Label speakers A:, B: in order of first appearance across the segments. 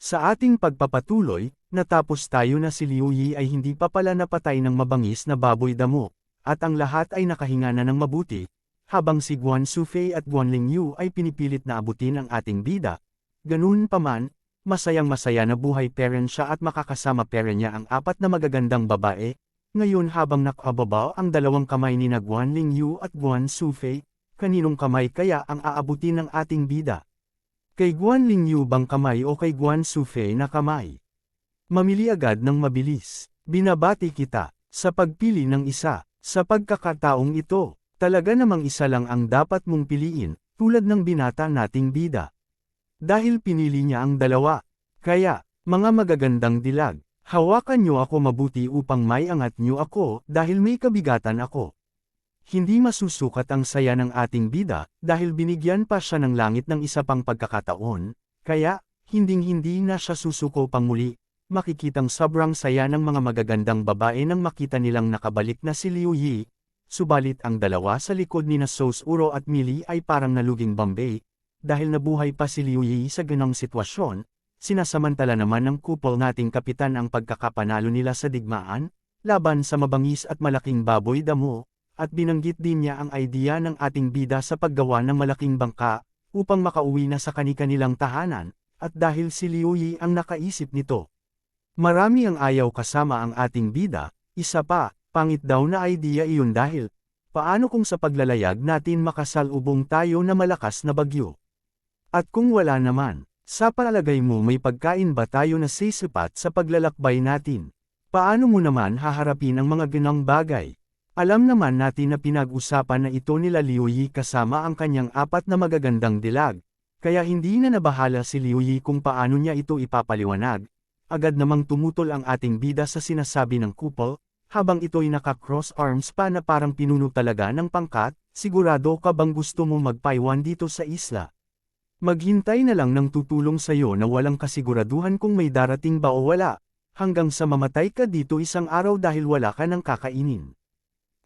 A: Sa ating pagpapatuloy, natapos tayo na si Liu Yi ay hindi pa pala napatay ng mabangis na baboy damo, at ang lahat ay nakahinga na ng mabuti, habang si Guan Sufei at Guan Lingyu ay pinipilit na abutin ang ating bida. Ganun pa man, masayang masaya na buhay peren siya at makakasama peren niya ang apat na magagandang babae, ngayon habang nakababa ang dalawang kamay ni na Guan Lingyu at Guan Sufei, kaninong kamay kaya ang aabutin ng ating bida? Kay Guan Lingyu bang kamay o kay Guan Sufei na kamay? Mamili agad ng mabilis. Binabati kita, sa pagpili ng isa, sa pagkakataong ito, talaga namang isa lang ang dapat mong piliin, tulad ng binata nating bida. Dahil pinili niya ang dalawa. Kaya, mga magagandang dilag, hawakan niyo ako mabuti upang may angat niyo ako dahil may kabigatan ako. Hindi masusukat ang saya ng ating bida dahil binigyan pa siya ng langit ng isa pang pagkakataon, kaya, hinding-hindi na siya susuko pang muli. Makikitang sobrang saya ng mga magagandang babae nang makita nilang nakabalik na si Liu Yi, subalit ang dalawa sa likod ni na Sos Uro at Mili ay parang naluging Bombay, dahil nabuhay pa si Liu Yi sa ganong sitwasyon, sinasamantala naman ng kupol nating kapitan ang pagkakapanalo nila sa digmaan, laban sa mabangis at malaking baboy damo, at binanggit din niya ang idea ng ating bida sa paggawa ng malaking bangka, upang makauwi na sa kani-kanilang tahanan, at dahil si Liu Yi ang nakaisip nito. Marami ang ayaw kasama ang ating bida, isa pa, pangit daw na idea iyon dahil, paano kung sa paglalayag natin makasalubong tayo na malakas na bagyo? At kung wala naman, sa palagay mo may pagkain ba tayo na sisipat sa paglalakbay natin? Paano mo naman haharapin ang mga ganang bagay? Alam naman natin na pinag-usapan na ito nila Liu Yi kasama ang kanyang apat na magagandang dilag, kaya hindi na nabahala si Liu Yi kung paano niya ito ipapaliwanag, agad namang tumutol ang ating bida sa sinasabi ng kupol, habang ito'y naka-cross arms pa na parang pinuno talaga ng pangkat, sigurado ka bang gusto mo magpaiwan dito sa isla? Maghintay na lang ng tutulong sa'yo na walang kasiguraduhan kung may darating ba o wala, hanggang sa mamatay ka dito isang araw dahil wala ka ng kakainin.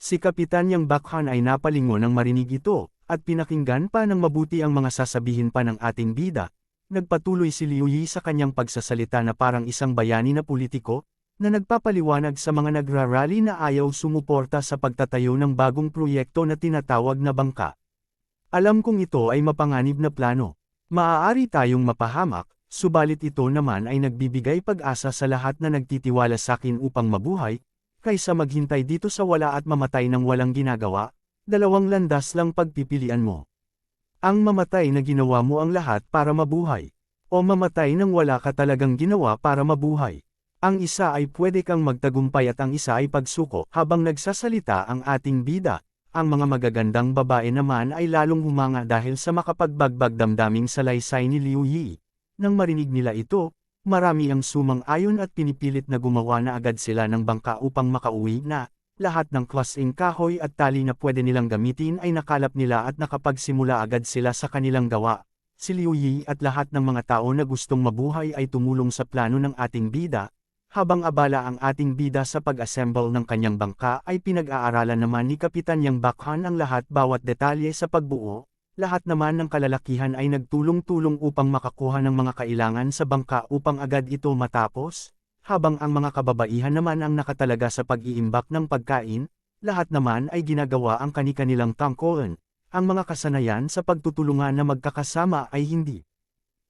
A: Si Kapitan Yang Bakhan ay napalingon ng marinig ito, at pinakinggan pa ng mabuti ang mga sasabihin pa ng ating bida, Nagpatuloy si Liu Yi sa kanyang pagsasalita na parang isang bayani na politiko, na nagpapaliwanag sa mga nagrarally na ayaw sumuporta sa pagtatayo ng bagong proyekto na tinatawag na bangka. Alam kong ito ay mapanganib na plano. Maaari tayong mapahamak, subalit ito naman ay nagbibigay pag-asa sa lahat na nagtitiwala sa akin upang mabuhay, kaysa maghintay dito sa wala at mamatay ng walang ginagawa, dalawang landas lang pagpipilian mo. Ang mamatay na ginawa mo ang lahat para mabuhay. O mamatay nang wala ka talagang ginawa para mabuhay. Ang isa ay pwede kang magtagumpay at ang isa ay pagsuko. Habang nagsasalita ang ating bida, ang mga magagandang babae naman ay lalong humanga dahil sa makapagbagbag damdaming salaysay ni Liu Yi. Nang marinig nila ito, marami ang sumang-ayon at pinipilit na gumawa na agad sila ng bangka upang makauwi na, lahat ng klaseng kahoy at tali na pwede nilang gamitin ay nakalap nila at nakapagsimula agad sila sa kanilang gawa. Si Liu Yi at lahat ng mga tao na gustong mabuhay ay tumulong sa plano ng ating bida, habang abala ang ating bida sa pag-assemble ng kanyang bangka ay pinag-aaralan naman ni Kapitan Yang Bakhan ang lahat bawat detalye sa pagbuo, lahat naman ng kalalakihan ay nagtulong-tulong upang makakuha ng mga kailangan sa bangka upang agad ito matapos, habang ang mga kababaihan naman ang nakatalaga sa pag-iimbak ng pagkain, lahat naman ay ginagawa ang kani-kanilang tangkolan, ang mga kasanayan sa pagtutulungan na magkakasama ay hindi.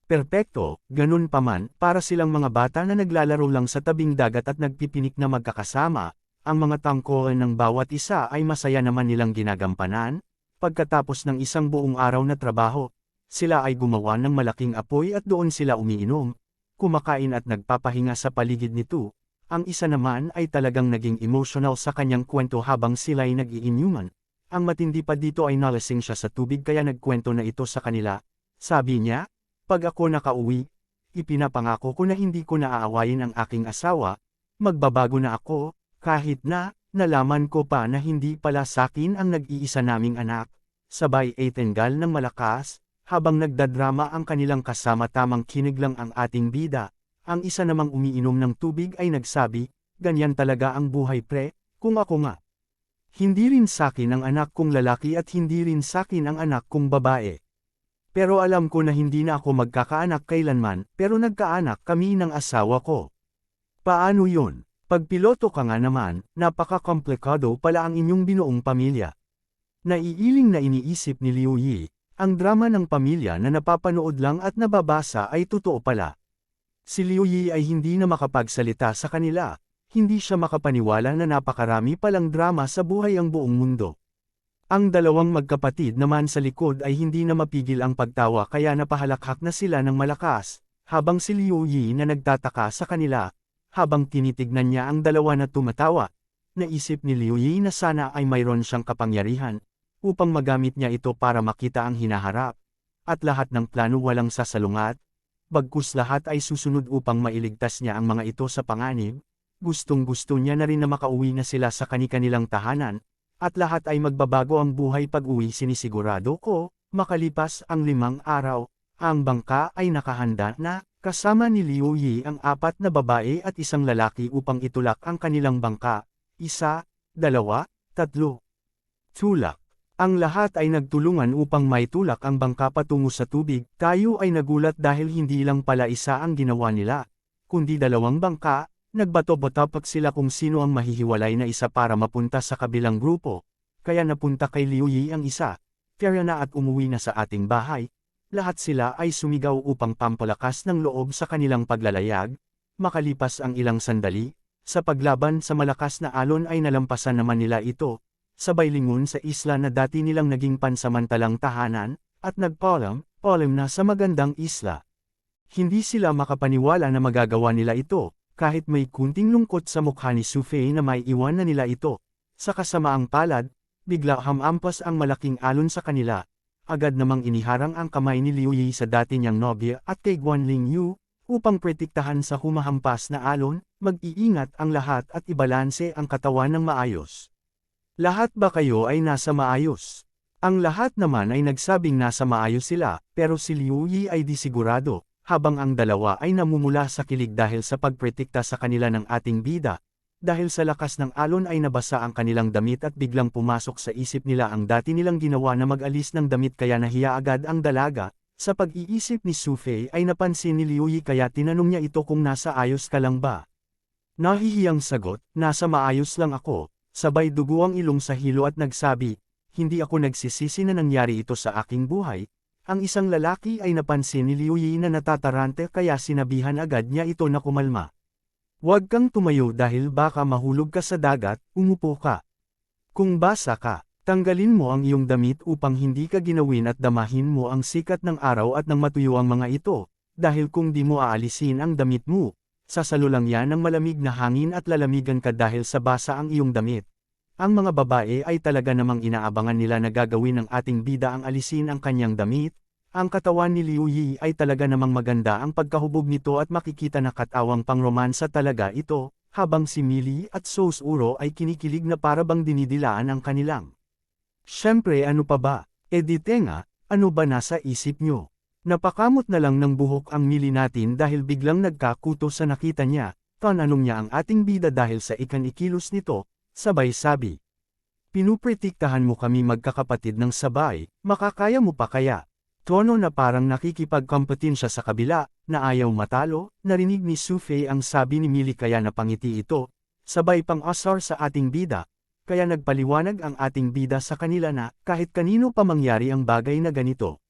A: Perpekto, ganun pa man, para silang mga bata na naglalaro lang sa tabing dagat at nagpipinik na magkakasama, ang mga tangkolan ng bawat isa ay masaya naman nilang ginagampanan, pagkatapos ng isang buong araw na trabaho, sila ay gumawa ng malaking apoy at doon sila umiinom, kumakain at nagpapahinga sa paligid nito, ang isa naman ay talagang naging emotional sa kanyang kwento habang sila'y nag-iinyuman. Ang matindi pa dito ay nalasing siya sa tubig kaya nagkwento na ito sa kanila. Sabi niya, pag ako nakauwi, ipinapangako ko na hindi ko naaawayin ang aking asawa, magbabago na ako, kahit na, nalaman ko pa na hindi pala sakin ang nag-iisa naming anak. Sabay ay tenggal ng malakas, habang nagdadrama ang kanilang kasama tamang kinig lang ang ating bida, ang isa namang umiinom ng tubig ay nagsabi, ganyan talaga ang buhay pre, kung ako nga. Hindi rin sakin ang anak kong lalaki at hindi rin sakin ang anak kong babae. Pero alam ko na hindi na ako magkakaanak kailanman, pero nagkaanak kami ng asawa ko. Paano yun? Pagpiloto ka nga naman, napaka-komplikado pala ang inyong binuong pamilya. Naiiling na iniisip ni Liu Yi, ang drama ng pamilya na napapanood lang at nababasa ay totoo pala. Si Liu Yi ay hindi na makapagsalita sa kanila, hindi siya makapaniwala na napakarami palang drama sa buhay ang buong mundo. Ang dalawang magkapatid naman sa likod ay hindi na mapigil ang pagtawa kaya napahalakhak na sila ng malakas, habang si Liu Yi na nagtataka sa kanila, habang tinitignan niya ang dalawa na tumatawa. Naisip ni Liu Yi na sana ay mayroon siyang kapangyarihan, upang magamit niya ito para makita ang hinaharap, at lahat ng plano walang sasalungat, bagkus lahat ay susunod upang mailigtas niya ang mga ito sa panganib, gustong gusto niya na rin na makauwi na sila sa kani-kanilang tahanan, at lahat ay magbabago ang buhay pag-uwi sinisigurado ko, makalipas ang limang araw, ang bangka ay nakahanda na, kasama ni Liu Yi ang apat na babae at isang lalaki upang itulak ang kanilang bangka, isa, dalawa, tatlo. Tulak. Ang lahat ay nagtulungan upang maitulak ang bangka patungo sa tubig, tayo ay nagulat dahil hindi lang pala isa ang ginawa nila, kundi dalawang bangka, Nagbato-batapak sila kung sino ang mahihiwalay na isa para mapunta sa kabilang grupo, kaya napunta kay Liu Yi ang isa, kaya na at umuwi na sa ating bahay, lahat sila ay sumigaw upang pampalakas ng loob sa kanilang paglalayag, makalipas ang ilang sandali, sa paglaban sa malakas na alon ay nalampasan naman nila ito, sabay lingon sa isla na dati nilang naging pansamantalang tahanan, at nagpalam, palam na sa magandang isla. Hindi sila makapaniwala na magagawa nila ito, kahit may kunting lungkot sa mukha ni Sufei na may iwan na nila ito. Sa kasamaang palad, bigla hamampas ang malaking alon sa kanila. Agad namang iniharang ang kamay ni Liu Yi sa dati niyang nobya at kay Guanling Yu, upang pretiktahan sa humahampas na alon, mag-iingat ang lahat at ibalanse ang katawan ng maayos. Lahat ba kayo ay nasa maayos? Ang lahat naman ay nagsabing nasa maayos sila, pero si Liu Yi ay di sigurado, habang ang dalawa ay namumula sa kilig dahil sa pagpretikta sa kanila ng ating bida, dahil sa lakas ng alon ay nabasa ang kanilang damit at biglang pumasok sa isip nila ang dati nilang ginawa na mag-alis ng damit kaya nahiya agad ang dalaga, sa pag-iisip ni Sufei ay napansin ni Liu Yi kaya tinanong niya ito kung nasa ayos ka lang ba. Nahihiyang sagot, nasa maayos lang ako, sabay dugo ang ilong sa hilo at nagsabi, hindi ako nagsisisi na nangyari ito sa aking buhay, ang isang lalaki ay napansin ni Liu Yi na natatarante kaya sinabihan agad niya ito na kumalma. Huwag kang tumayo dahil baka mahulog ka sa dagat, umupo ka. Kung basa ka, tanggalin mo ang iyong damit upang hindi ka ginawin at damahin mo ang sikat ng araw at ng matuyo ang mga ito, dahil kung di mo aalisin ang damit mo, sasalo lang yan ng malamig na hangin at lalamigan ka dahil sa basa ang iyong damit. Ang mga babae ay talaga namang inaabangan nila na gagawin ng ating bida ang alisin ang kanyang damit. Ang katawan ni Liu Yi ay talaga namang maganda ang pagkahubog nito at makikita na katawang pangromansa talaga ito, habang si Mili at Sous Uro ay kinikilig na para bang dinidilaan ang kanilang. Siyempre ano pa ba, e di tenga, ano ba nasa isip nyo? Napakamot na lang ng buhok ang Mili natin dahil biglang nagkakuto sa nakita niya, tananong niya ang ating bida dahil sa ikan ikilos nito, Sabay sabi. Pinupretiktahan mo kami magkakapatid ng sabay, makakaya mo pa kaya? Tono na parang nakikipagkompetensya sa kabila, na ayaw matalo, narinig ni Sufei ang sabi ni Mili kaya napangiti ito, sabay pang asar sa ating bida, kaya nagpaliwanag ang ating bida sa kanila na, kahit kanino pa mangyari ang bagay na ganito.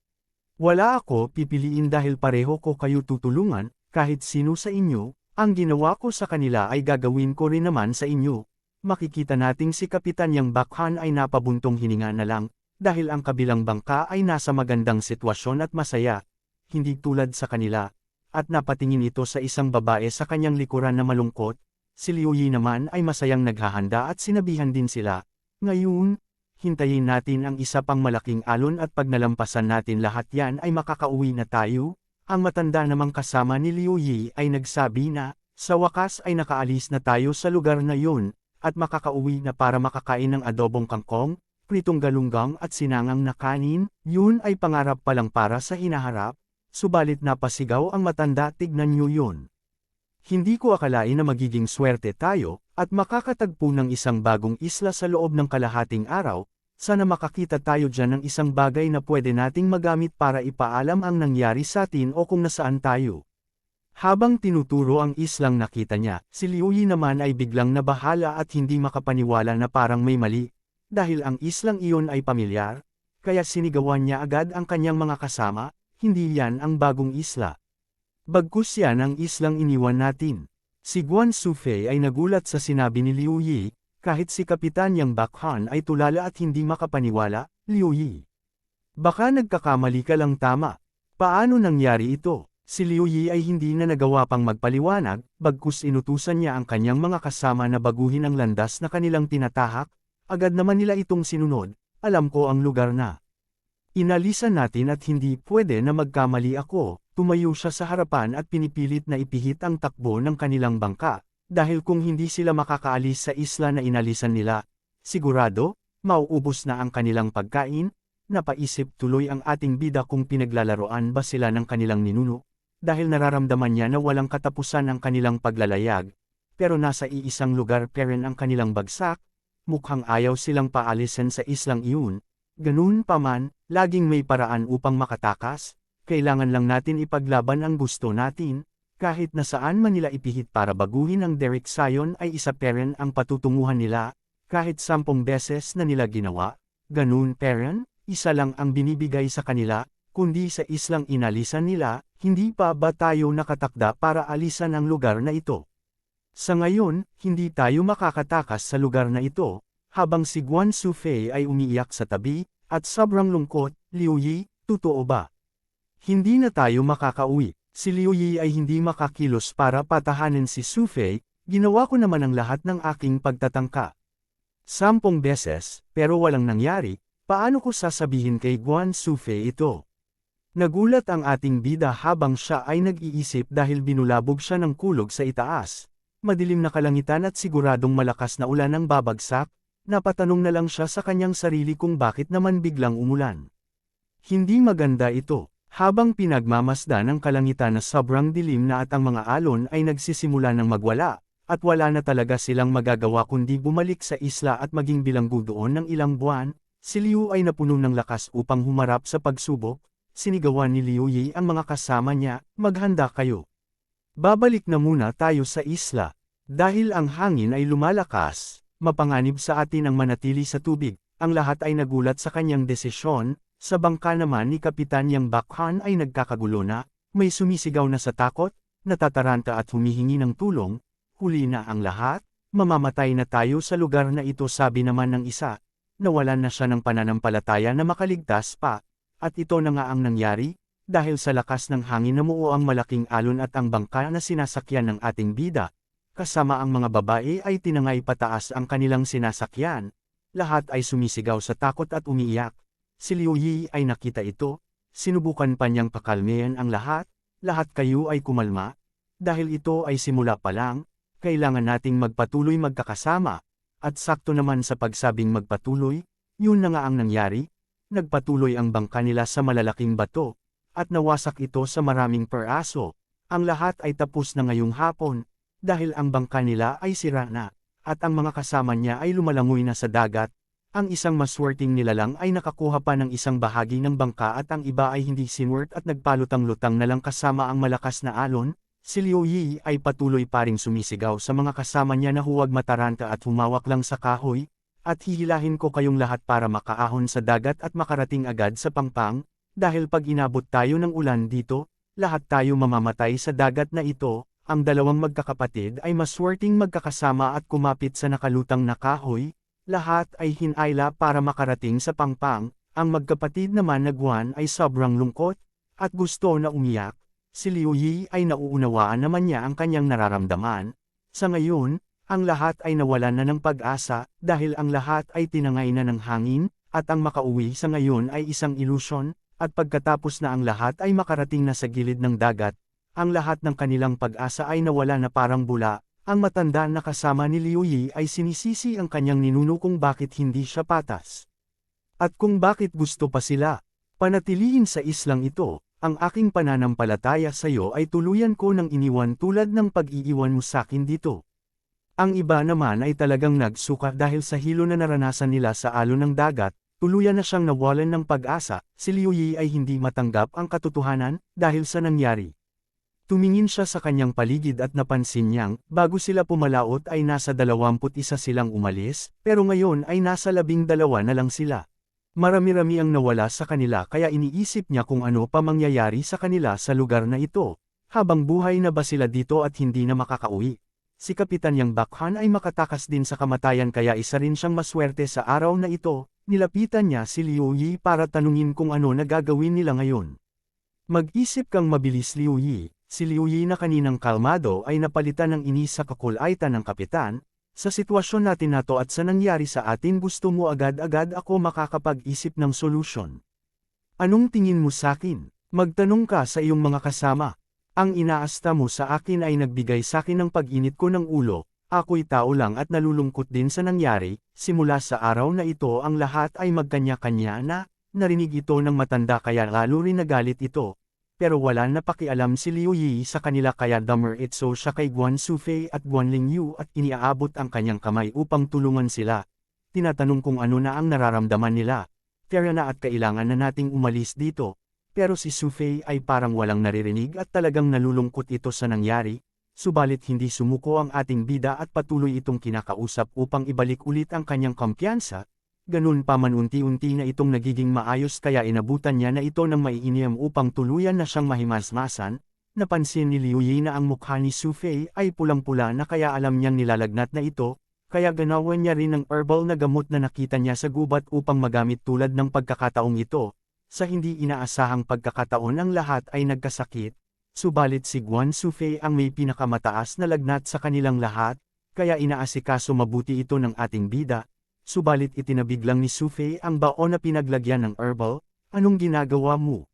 A: Wala ako pipiliin dahil pareho ko kayo tutulungan, kahit sino sa inyo, ang ginawa ko sa kanila ay gagawin ko rin naman sa inyo, makikita nating si Kapitan Yang Bakhan ay napabuntong hininga na lang, dahil ang kabilang bangka ay nasa magandang sitwasyon at masaya, hindi tulad sa kanila, at napatingin ito sa isang babae sa kanyang likuran na malungkot, si Liu Yi naman ay masayang naghahanda at sinabihan din sila, ngayon, hintayin natin ang isa pang malaking alon at pag nalampasan natin lahat yan ay makakauwi na tayo, ang matanda namang kasama ni Liu Yi ay nagsabi na, sa wakas ay nakaalis na tayo sa lugar na yun, at makakauwi na para makakain ng adobong kangkong, pritong galunggang at sinangang na kanin, yun ay pangarap pa lang para sa hinaharap, subalit napasigaw ang matanda tignan nyo yun. Hindi ko akalain na magiging swerte tayo, at makakatagpo ng isang bagong isla sa loob ng kalahating araw, sana makakita tayo dyan ng isang bagay na pwede nating magamit para ipaalam ang nangyari sa atin o kung nasaan tayo. Habang tinuturo ang islang nakita niya, si Liu Yi naman ay biglang nabahala at hindi makapaniwala na parang may mali, dahil ang islang iyon ay pamilyar, kaya sinigawan niya agad ang kanyang mga kasama, hindi yan ang bagong isla. Bagkus yan ang islang iniwan natin. Si Guan Sufei ay nagulat sa sinabi ni Liu Yi, kahit si Kapitan Yang Bakhan ay tulala at hindi makapaniwala, Liu Yi. Baka nagkakamali ka lang tama. Paano nangyari ito? Si Liu Yi ay hindi na nagawa pang magpaliwanag, bagkus inutusan niya ang kanyang mga kasama na baguhin ang landas na kanilang tinatahak, agad naman nila itong sinunod, alam ko ang lugar na. Inalisan natin at hindi pwede na magkamali ako, tumayo siya sa harapan at pinipilit na ipihit ang takbo ng kanilang bangka, dahil kung hindi sila makakaalis sa isla na inalisan nila, sigurado, mauubos na ang kanilang pagkain, napaisip tuloy ang ating bida kung pinaglalaroan ba sila ng kanilang ninuno, dahil nararamdaman niya na walang katapusan ang kanilang paglalayag, pero nasa iisang lugar pa ang kanilang bagsak, mukhang ayaw silang paalisin sa islang iyon, ganun pa man, laging may paraan upang makatakas, kailangan lang natin ipaglaban ang gusto natin, kahit na saan man nila ipihit para baguhin ang Derek Sion ay isa pa rin ang patutunguhan nila, kahit sampung beses na nila ginawa, ganun pa rin, isa lang ang binibigay sa kanila, kundi sa islang inalisan nila, hindi pa ba tayo nakatakda para alisan ang lugar na ito? Sa ngayon, hindi tayo makakatakas sa lugar na ito, habang si Guan Sufei ay umiiyak sa tabi, at sobrang lungkot, Liu Yi, totoo ba? Hindi na tayo makakauwi, si Liu Yi ay hindi makakilos para patahanin si Sufei, ginawa ko naman ang lahat ng aking pagtatangka. Sampung beses, pero walang nangyari, paano ko sasabihin kay Guan Sufei ito? Nagulat ang ating bida habang siya ay nag-iisip dahil binulabog siya ng kulog sa itaas. Madilim na kalangitan at siguradong malakas na ulan ang babagsak, napatanong na lang siya sa kanyang sarili kung bakit naman biglang umulan. Hindi maganda ito. Habang pinagmamasda ng kalangitan na sobrang dilim na at ang mga alon ay nagsisimula ng magwala, at wala na talaga silang magagawa kundi bumalik sa isla at maging bilanggo doon ng ilang buwan, si Liu ay napuno ng lakas upang humarap sa pagsubok, sinigawan ni Liu Yi ang mga kasama niya, maghanda kayo. Babalik na muna tayo sa isla. Dahil ang hangin ay lumalakas, mapanganib sa atin ang manatili sa tubig, ang lahat ay nagulat sa kanyang desisyon, sa bangka naman ni Kapitan Yang Bakhan ay nagkakagulo na, may sumisigaw na sa takot, natataranta at humihingi ng tulong, huli na ang lahat, mamamatay na tayo sa lugar na ito sabi naman ng isa, nawalan na siya ng pananampalataya na makaligtas pa, at ito na nga ang nangyari, dahil sa lakas ng hangin namuo ang malaking alon at ang bangka na sinasakyan ng ating bida, kasama ang mga babae ay tinangay pataas ang kanilang sinasakyan, lahat ay sumisigaw sa takot at umiiyak, Si Liu Yi ay nakita ito, sinubukan pa niyang pakalmeyan ang lahat, lahat kayo ay kumalma, dahil ito ay simula pa lang, kailangan nating magpatuloy magkakasama, at sakto naman sa pagsabing magpatuloy, yun na nga ang nangyari, nagpatuloy ang bangka nila sa malalaking bato, at nawasak ito sa maraming peraso, ang lahat ay tapos na ngayong hapon, dahil ang bangka nila ay sira na, at ang mga kasama niya ay lumalangoy na sa dagat, ang isang maswerteng nilalang ay nakakuha pa ng isang bahagi ng bangka at ang iba ay hindi sinwert at nagpalutang-lutang na lang kasama ang malakas na alon, si Liu Yi ay patuloy pa ring sumisigaw sa mga kasama niya na huwag mataranta at humawak lang sa kahoy, at hihilahin ko kayong lahat para makaahon sa dagat at makarating agad sa pangpang, dahil pag inabot tayo ng ulan dito, lahat tayo mamamatay sa dagat na ito, ang dalawang magkakapatid ay maswerteng magkakasama at kumapit sa nakalutang na kahoy, lahat ay hinayla para makarating sa pangpang, ang magkapatid naman na Guan ay sobrang lungkot, at gusto na umiyak, si Liu Yi ay nauunawaan naman niya ang kanyang nararamdaman. Sa ngayon, ang lahat ay nawalan na ng pag-asa, dahil ang lahat ay tinangay na ng hangin, at ang makauwi sa ngayon ay isang ilusyon, at pagkatapos na ang lahat ay makarating na sa gilid ng dagat, ang lahat ng kanilang pag-asa ay nawala na parang bula, ang matanda na kasama ni Liu Yi ay sinisisi ang kanyang ninuno kung bakit hindi siya patas. At kung bakit gusto pa sila. Panatilihin sa islang ito, ang aking pananampalataya sa iyo ay tuluyan ko ng iniwan tulad ng pag-iiwan mo sa akin dito. Ang iba naman ay talagang nagsuka dahil sa hilo na naranasan nila sa alon ng dagat, tuluyan na siyang nawalan ng pag-asa, si Liu Yi ay hindi matanggap ang katotohanan, dahil sa nangyari. Tumingin siya sa kanyang paligid at napansin niyang, bago sila pumalaot ay nasa 21 silang umalis, pero ngayon ay nasa 12 na lang sila. Marami-rami ang nawala sa kanila kaya iniisip niya kung ano pa mangyayari sa kanila sa lugar na ito, habang buhay na ba sila dito at hindi na makakauwi. Si Kapitan Yang Bakhan ay makatakas din sa kamatayan kaya isa rin siyang maswerte sa araw na ito, nilapitan niya si Liu Yi para tanungin kung ano na gagawin nila ngayon. Mag-isip kang mabilis Liu Yi, si Liu Yi na kaninang kalmado ay napalitan ng inis sa kakulaitan ng kapitan, sa sitwasyon natin na to at sa nangyari sa atin gusto mo agad-agad ako makakapag-isip ng solusyon. Anong tingin mo sa akin? Magtanong ka sa iyong mga kasama. Ang inaasta mo sa akin ay nagbigay sa akin ng pag-init ko ng ulo, ako'y tao lang at nalulungkot din sa nangyari, simula sa araw na ito ang lahat ay magkanya-kanya na, narinig ito ng matanda kaya lalo rin nagalit ito. Pero wala na pakialam si Liu Yi sa kanila kaya dummer itso siya kay Guan Sufei at Guan Lingyu at iniaabot ang kanyang kamay upang tulungan sila. Tinatanong kung ano na ang nararamdaman nila. Tara na at kailangan na nating umalis dito, pero si Sufei ay parang walang naririnig at talagang nalulungkot ito sa nangyari, subalit hindi sumuko ang ating bida at patuloy itong kinakausap upang ibalik ulit ang kanyang kumpiyansa, ganun pa man unti-unti na itong nagiging maayos kaya inabutan niya na ito ng maiiniyam upang tuluyan na siyang mahimasmasan, napansin ni Liu Yi na ang mukha ni Sufei ay pulang-pula na kaya alam niyang nilalagnat na ito, kaya ganawan niya rin ng herbal na gamot na nakita niya sa gubat upang magamit tulad ng pagkakataong ito, sa hindi inaasahang pagkakataon ang lahat ay nagkasakit, subalit si Guan Sufei ang may pinakamataas na lagnat sa kanilang lahat, kaya inaasikaso mabuti ito ng ating bida, subalit itinabig lang ni Sufei ang baon na pinaglagyan ng herbal, anong ginagawa mo?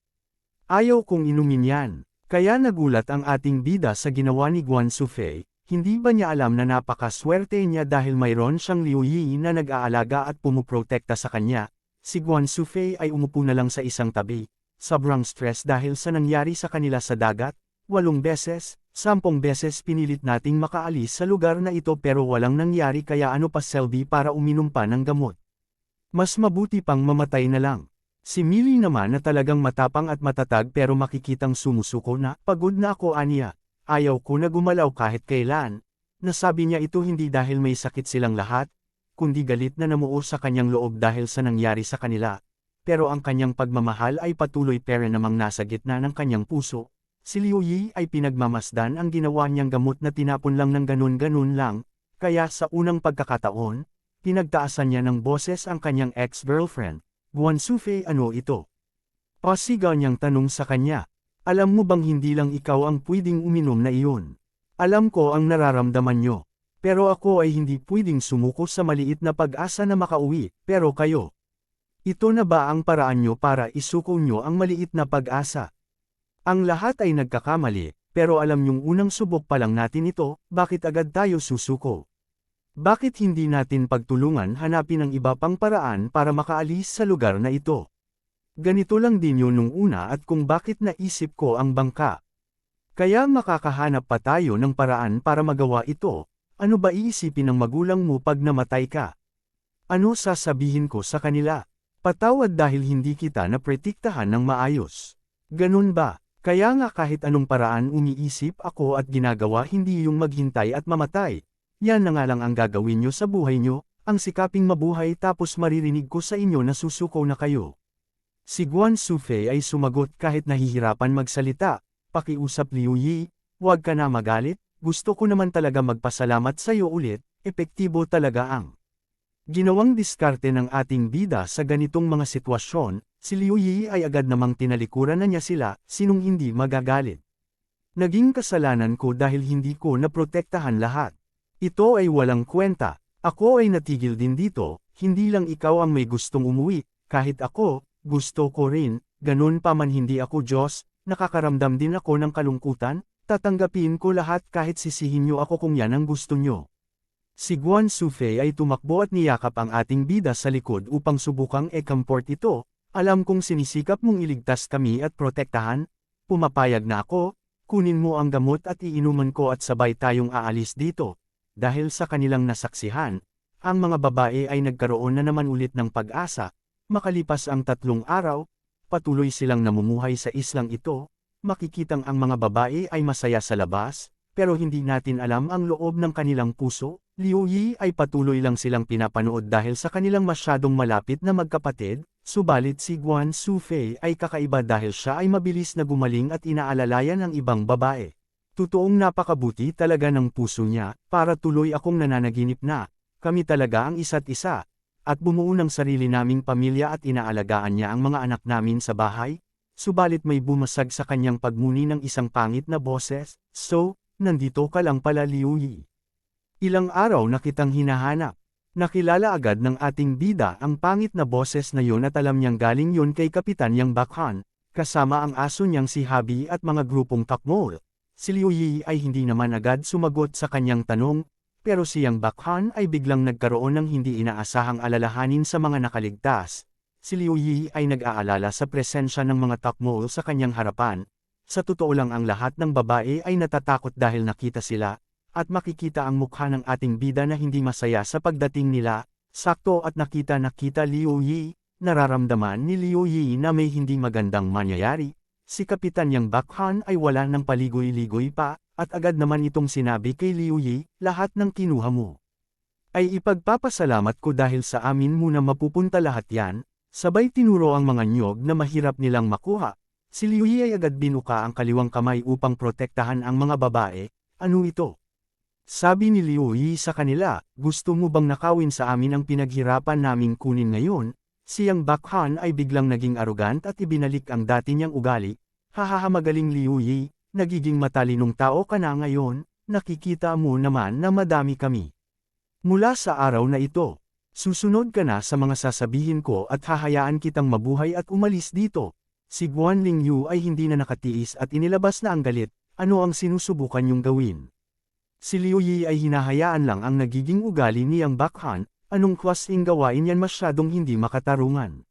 A: Ayaw kong inumin yan, kaya nagulat ang ating bida sa ginawa ni Guan Sufei, hindi ba niya alam na napakaswerte niya dahil mayroon siyang Liu Yi na nag-aalaga at pumuprotekta sa kanya, Si Guan Sufei ay umupo na lang sa isang tabi, sobrang stress dahil sa nangyari sa kanila sa dagat, walong beses, sampung beses pinilit nating makaalis sa lugar na ito pero walang nangyari kaya ano pa Selby para uminom pa ng gamot. Mas mabuti pang mamatay na lang. Si Millie naman na talagang matapang at matatag pero makikitang sumusuko na, pagod na ako aniya, ayaw ko na gumalaw kahit kailan. Nasabi niya ito hindi dahil may sakit silang lahat, kundi galit na namuo sa kanyang loob dahil sa nangyari sa kanila. Pero ang kanyang pagmamahal ay patuloy pere namang nasa gitna ng kanyang puso. Si Liu Yi ay pinagmamasdan ang ginawa niyang gamot na tinapon lang ng ganun-ganun lang, kaya sa unang pagkakataon, pinagtaasan niya ng boses ang kanyang ex-girlfriend, Guan Sufei ano ito? Pasigaw niyang tanong sa kanya, alam mo bang hindi lang ikaw ang pwedeng uminom na iyon? Alam ko ang nararamdaman niyo. Pero ako ay hindi pwedeng sumuko sa maliit na pag-asa na makauwi, pero kayo. Ito na ba ang paraan nyo para isuko nyo ang maliit na pag-asa? Ang lahat ay nagkakamali, pero alam nyong unang subok pa lang natin ito, bakit agad tayo susuko? Bakit hindi natin pagtulungan hanapin ang iba pang paraan para makaalis sa lugar na ito? Ganito lang din yun nung una at kung bakit naisip ko ang bangka. Kaya makakahanap pa tayo ng paraan para magawa ito, ano ba iisipin ng magulang mo pag namatay ka? Ano sasabihin ko sa kanila? Patawad dahil hindi kita napretiktahan ng maayos. Ganun ba? Kaya nga kahit anong paraan umiisip ako at ginagawa hindi yung maghintay at mamatay. Yan na nga lang ang gagawin nyo sa buhay nyo, ang sikaping mabuhay tapos maririnig ko sa inyo na susuko na kayo. Si Guan Sufei ay sumagot kahit nahihirapan magsalita, pakiusap Liu Yi, huwag ka na magalit, gusto ko naman talaga magpasalamat sa iyo ulit, epektibo talaga ang ginawang diskarte ng ating bida sa ganitong mga sitwasyon, si Liu Yi ay agad namang tinalikuran na niya sila, sinong hindi magagalit. Naging kasalanan ko dahil hindi ko naprotektahan lahat. Ito ay walang kwenta, ako ay natigil din dito, hindi lang ikaw ang may gustong umuwi, kahit ako, gusto ko rin, ganun pa man hindi ako Diyos, nakakaramdam din ako ng kalungkutan, Tatanggapin ko lahat kahit sisihin niyo ako kung yan ang gusto niyo. Si Guan Sufei ay tumakbo at niyakap ang ating bida sa likod upang subukang e-comport ito, alam kong sinisikap mong iligtas kami at protektahan, pumapayag na ako, kunin mo ang gamot at iinuman ko at sabay tayong aalis dito. Dahil sa kanilang nasaksihan, ang mga babae ay nagkaroon na naman ulit ng pag-asa, Makalipas ang tatlong araw, patuloy silang namumuhay sa islang ito, makikitang ang mga babae ay masaya sa labas, pero hindi natin alam ang loob ng kanilang puso, Liu Yi ay patuloy lang silang pinapanood dahil sa kanilang masyadong malapit na magkapatid, subalit si Guan Sufei ay kakaiba dahil siya ay mabilis na gumaling at inaalalayan ang ibang babae. Totoong napakabuti talaga ng puso niya, para tuloy akong nananaginip na, kami talaga ang isa't isa, at bumuo ng sarili naming pamilya at inaalagaan niya ang mga anak namin sa bahay, subalit may bumasag sa kanyang pagmuni ng isang pangit na boses, so, nandito ka lang pala Liu Yi. Ilang araw na kitang hinahanap. Nakilala agad ng ating bida ang pangit na boses na yun at alam niyang galing yun kay Kapitan Yang Bakhan, kasama ang aso niyang si Habi at mga grupong takmol. Si Liu Yi ay hindi naman agad sumagot sa kanyang tanong, pero si Yang Bakhan ay biglang nagkaroon ng hindi inaasahang alalahanin sa mga nakaligtas. Si Liu Yi ay nag-aalala sa presensya ng mga takmol sa kanyang harapan. Sa totoo lang ang lahat ng babae ay natatakot dahil nakita sila, at makikita ang mukha ng ating bida na hindi masaya sa pagdating nila, sakto at nakita nakita Liu Yi, nararamdaman ni Liu Yi na may hindi magandang mangyayari, si Kapitan Yang Bakhan ay wala ng paligoy-ligoy pa, at agad naman itong sinabi kay Liu Yi, lahat ng kinuha mo. Ay ipagpapasalamat ko dahil sa amin muna mapupunta lahat yan, sabay tinuro ang mga nyog na mahirap nilang makuha. Si Liu Yi ay agad binuka ang kaliwang kamay upang protektahan ang mga babae, ano ito? Sabi ni Liu Yi sa kanila, gusto mo bang nakawin sa amin ang pinaghirapan naming kunin ngayon? Siyang Bakhan ay biglang naging arrogant at ibinalik ang dati niyang ugali. Hahaha magaling Liu Yi, nagiging matalinong tao ka na ngayon, nakikita mo naman na madami kami. Mula sa araw na ito, susunod ka na sa mga sasabihin ko at hahayaan kitang mabuhay at umalis dito. Si Guan Lingyu ay hindi na nakatiis at inilabas na ang galit, ano ang sinusubukan niyong gawin? Si Liu Yi ay hinahayaan lang ang nagiging ugali ni Yang Bakhan, anong klaseng gawain yan masyadong hindi makatarungan.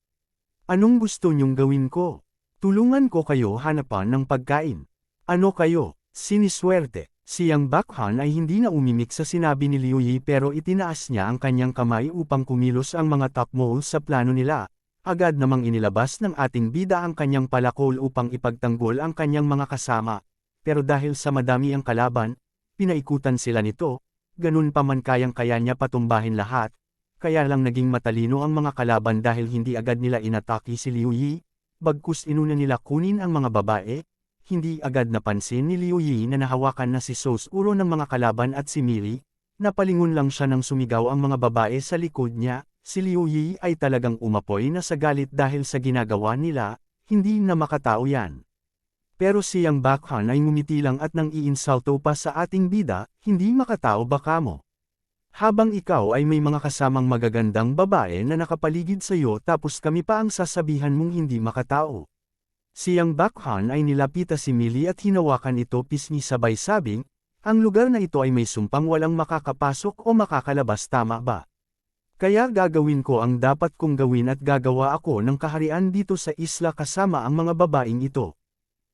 A: Anong gusto niyong gawin ko? Tulungan ko kayo hanapan ng pagkain. Ano kayo? Siniswerte. Si Yang Bakhan ay hindi na umimik sa sinabi ni Liu Yi pero itinaas niya ang kanyang kamay upang kumilos ang mga top mole sa plano nila. Agad namang inilabas ng ating bida ang kanyang palakol upang ipagtanggol ang kanyang mga kasama. Pero dahil sa madami ang kalaban, pinaikutan sila nito, ganun pa man kayang-kaya niya patumbahin lahat, kaya lang naging matalino ang mga kalaban dahil hindi agad nila inatake si Liu Yi, bagkus inuna nila kunin ang mga babae, hindi agad napansin ni Liu Yi na nahawakan na si Sos Uro ng mga kalaban at si Miri, napalingon lang siya nang sumigaw ang mga babae sa likod niya, si Liu Yi ay talagang umapoy na sa galit dahil sa ginagawa nila, hindi na makatao yan. Pero siyang Bakhan ay ngumiti lang at nang iinsalto pa sa ating bida, hindi makatao ba kamo? Habang ikaw ay may mga kasamang magagandang babae na nakapaligid sa iyo tapos kami pa ang sasabihan mong hindi makatao. Siyang Bakhan ay nilapita si Millie at hinawakan ito pisngi sabay sabing, ang lugar na ito ay may sumpang walang makakapasok o makakalabas tama ba? Kaya gagawin ko ang dapat kong gawin at gagawa ako ng kaharian dito sa isla kasama ang mga babaeng ito.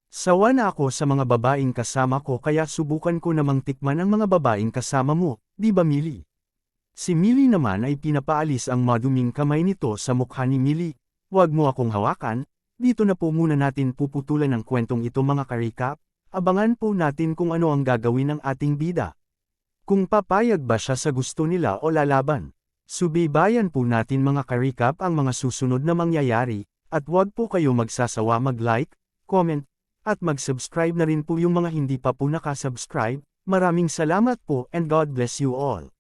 A: Sawa na ako sa mga babaeng kasama ko kaya subukan ko namang tikman ang mga babaeng kasama mo, di ba Mili? Si Mili naman ay pinapaalis ang maduming kamay nito sa mukha ni Mili. Huwag mo akong hawakan, dito na po muna natin puputulan ang kwentong ito mga karikap, abangan po natin kung ano ang gagawin ng ating bida. Kung papayag ba siya sa gusto nila o lalaban. Subaybayan po natin mga karikap ang mga susunod na mangyayari, at huwag po kayo magsasawa mag-like, comment, at mag-subscribe na rin po yung mga hindi pa po nakasubscribe, maraming salamat po and God bless you all.